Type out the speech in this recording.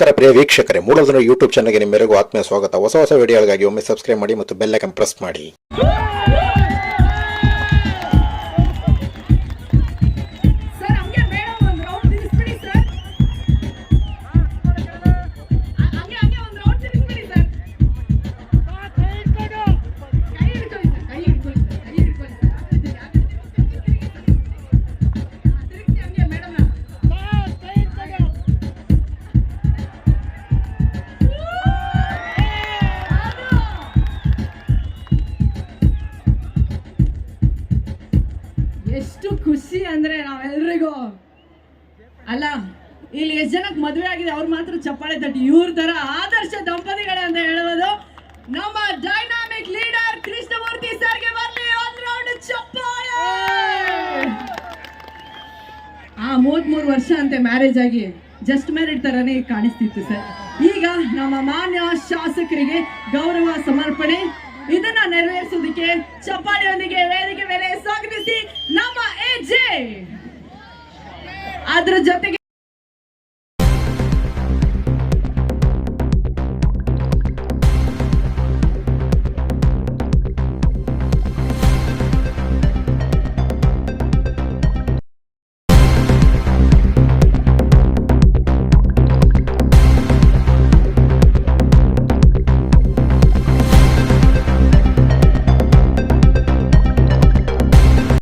ನಮಸ್ಕಾರ ಪ್ರಿಯ ವೀಕ್ಷಕರೇ ಮೂಲಧನ ಯೂಟ್ಯೂಬ್ ಚಾನಲ್ಗೆ ನಿಮ್ಮೆಲ್ಲರಿಗೂ ಆತ್ಮೀಯ ಸ್ವಾಗತ. ಹೊಸ ಹೊಸ ವಿಡಿಯೋಗಳಿಗಾಗಿ ಒಮ್ಮೆ ಸಬ್ಸ್ಕ್ರೈಬ್ ಮಾಡಿ ಮತ್ತು ಬೆಲ್ ಐಕನ್ ಪ್ರೆಸ್ ಮಾಡಿ. ಎಷ್ಟು ಖುಷಿ ಅಂದ್ರೆ ನಾವೆಲ್ರಿಗೂ. ಅಲ್ಲ ಇಲ್ಲಿ ಎಷ್ಟು ಜನಕ್ಕೆ ಮದುವೆ ಆಗಿದೆ, ಅವ್ರು ಮಾತ್ರ ಚಪ್ಪಾಳೆ ತಟ್ಟಿ. ಇವ್ರ ತರ ಆದರ್ಶ ದಂಪತಿಗಳೇ ಅಂತ ಹೇಳುವುದು ನಮ್ಮ ಡೈನಾಮಿಕ್ ಲೀಡರ್ ಕೃಷ್ಣಮೂರ್ತಿ ಸರ್ಗೆ ಬರ್ಲಿ ಆ ರೌಂಡ್ ಚಪ್ಪಾಳೆ! ಆ ಮೂವತ್ಮೂರು ವರ್ಷ ಅಂತೆ ಮ್ಯಾರೇಜ್ ಆಗಿ ಜಸ್ಟ್ ಮ್ಯಾರಿಡ್ ತರನೇ ಕಾಣಿಸ್ತಿತ್ತು ಸರ್. ಈಗ ನಮ್ಮ ಮಾನ್ಯ ಶಾಸಕರಿಗೆ ಗೌರವ ಸಮರ್ಪಣೆ. ಇದನ್ನ ನೆರವೇರಿಸೋದಕ್ಕೆ ಚಪ್ಪಾಳೆಯೊಂದಿಗೆ ಅದ್ರ ಜೊತೆಗೆ